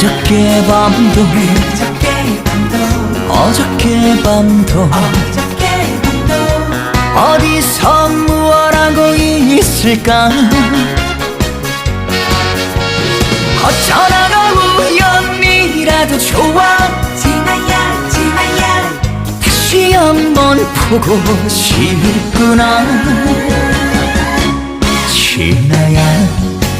그저께 밤도 어저께 밤도 어디서 무엇하고 있을까? 어쩌다가 우연이라도 좋아? 지나야 지나야. 다시 한번 보고 싶구나. 지나야